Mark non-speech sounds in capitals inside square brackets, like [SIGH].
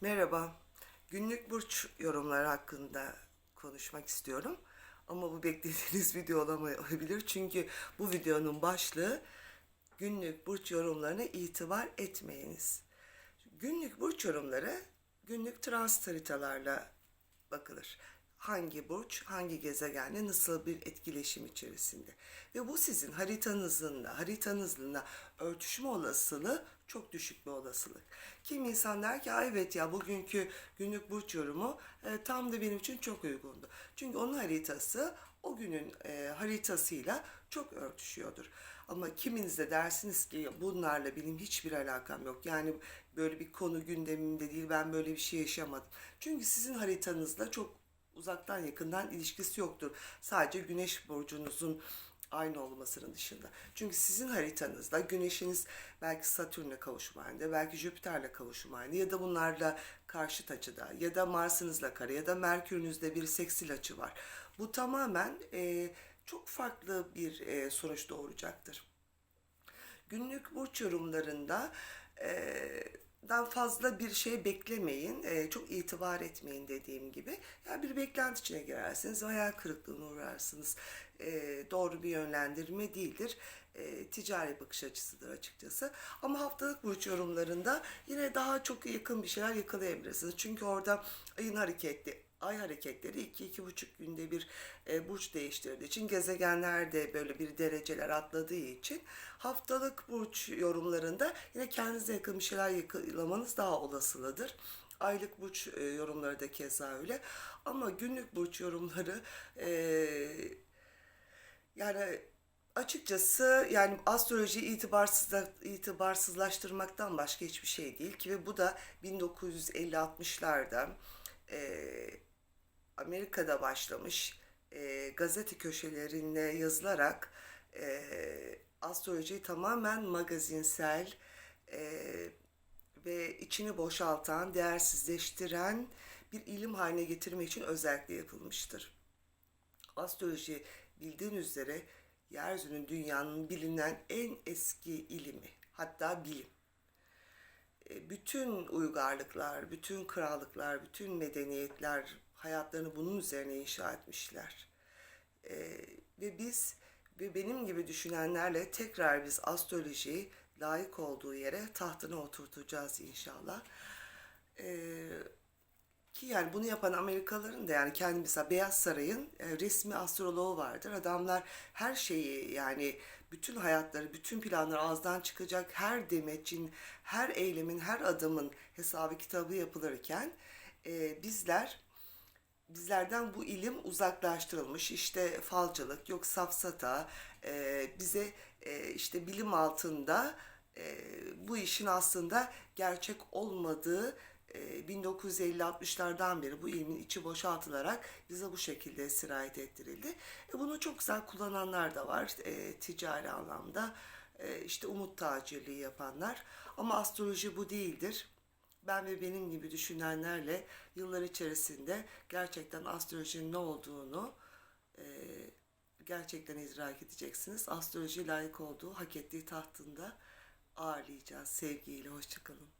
Merhaba. Günlük burç yorumları hakkında konuşmak istiyorum. Ama bu beklediğiniz [LAUGHS] video olamayabilir. Çünkü bu videonun başlığı günlük burç yorumlarına itibar etmeyiniz. Günlük burç yorumları günlük transit haritalarla bakılır. Hangi burç, hangi gezegenle nasıl bir etkileşim içerisinde. Ve bu sizin haritanızınla, haritanızla örtüşme olasılığı çok düşük bir olasılık. Kim insan der ki "Aa, evet ya bugünkü günlük burç yorumu e, tam da benim için çok uygundu. Çünkü onun haritası o günün e, haritasıyla çok örtüşüyordur. Ama kiminiz de dersiniz ki bunlarla benim hiçbir alakam yok. Yani böyle bir konu gündemimde değil ben böyle bir şey yaşamadım. Çünkü sizin haritanızla çok uzaktan yakından ilişkisi yoktur. Sadece güneş burcunuzun aynı olmasının dışında. Çünkü sizin haritanızda güneşiniz belki Satürn'le kavuşum halinde, belki Jüpiter'le kavuşum halinde ya da bunlarla karşıt açıda ya da Mars'ınızla kare ya da Merkür'ünüzde bir seksil açı var. Bu tamamen e, çok farklı bir e, sonuç doğuracaktır günlük burç yorumlarında e, dan fazla bir şey beklemeyin, e, çok itibar etmeyin dediğim gibi. Yani bir beklenti içine girersiniz, hayal kırıklığına uğrarsınız. E, doğru bir yönlendirme değildir. E, ticari bakış açısıdır açıkçası. Ama haftalık burç yorumlarında yine daha çok yakın bir şeyler yakalayabilirsiniz. Çünkü orada ayın hareketli ay hareketleri 2-2,5 günde bir e, burç değiştirdiği için gezegenler de böyle bir dereceler atladığı için haftalık burç yorumlarında yine kendinize yakın bir şeyler yakalamanız daha olasılıdır. Aylık burç e, yorumları da keza öyle. Ama günlük burç yorumları e, yani açıkçası yani astrolojiyi itibarsızla, itibarsızlaştırmaktan başka hiçbir şey değil ki ve bu da 1950-60'larda e, Amerika'da başlamış e, gazete köşelerinde yazılarak e, astrolojiyi tamamen magazinsel e, ve içini boşaltan, değersizleştiren bir ilim haline getirmek için özellikle yapılmıştır. Astroloji bildiğin üzere yeryüzünün dünyanın bilinen en eski ilimi, hatta bilim. E, bütün uygarlıklar, bütün krallıklar, bütün medeniyetler hayatlarını bunun üzerine inşa etmişler. E, ve biz ve benim gibi düşünenlerle tekrar biz astrolojiyi layık olduğu yere tahtına oturtacağız inşallah. Eee ki yani bunu yapan Amerikalıların da yani kendi mesela Beyaz Saray'ın e, resmi astroloğu vardır. Adamlar her şeyi yani bütün hayatları, bütün planları ağızdan çıkacak her demeçin, her eylemin, her adımın hesabı kitabı yapılırken e, bizler bizlerden bu ilim uzaklaştırılmış. İşte falcılık, yok safsata, e, bize e, işte bilim altında e, bu işin aslında gerçek olmadığı e, 1950-60'lardan beri bu ilmin içi boşaltılarak bize bu şekilde sirayet ettirildi. E, bunu çok güzel kullananlar da var e, ticari anlamda. E, işte umut tacirliği yapanlar. Ama astroloji bu değildir ben ve benim gibi düşünenlerle yıllar içerisinde gerçekten astrolojinin ne olduğunu e, gerçekten idrak edeceksiniz. Astroloji layık olduğu, hak ettiği tahtında ağırlayacağız. Sevgiyle, hoşçakalın.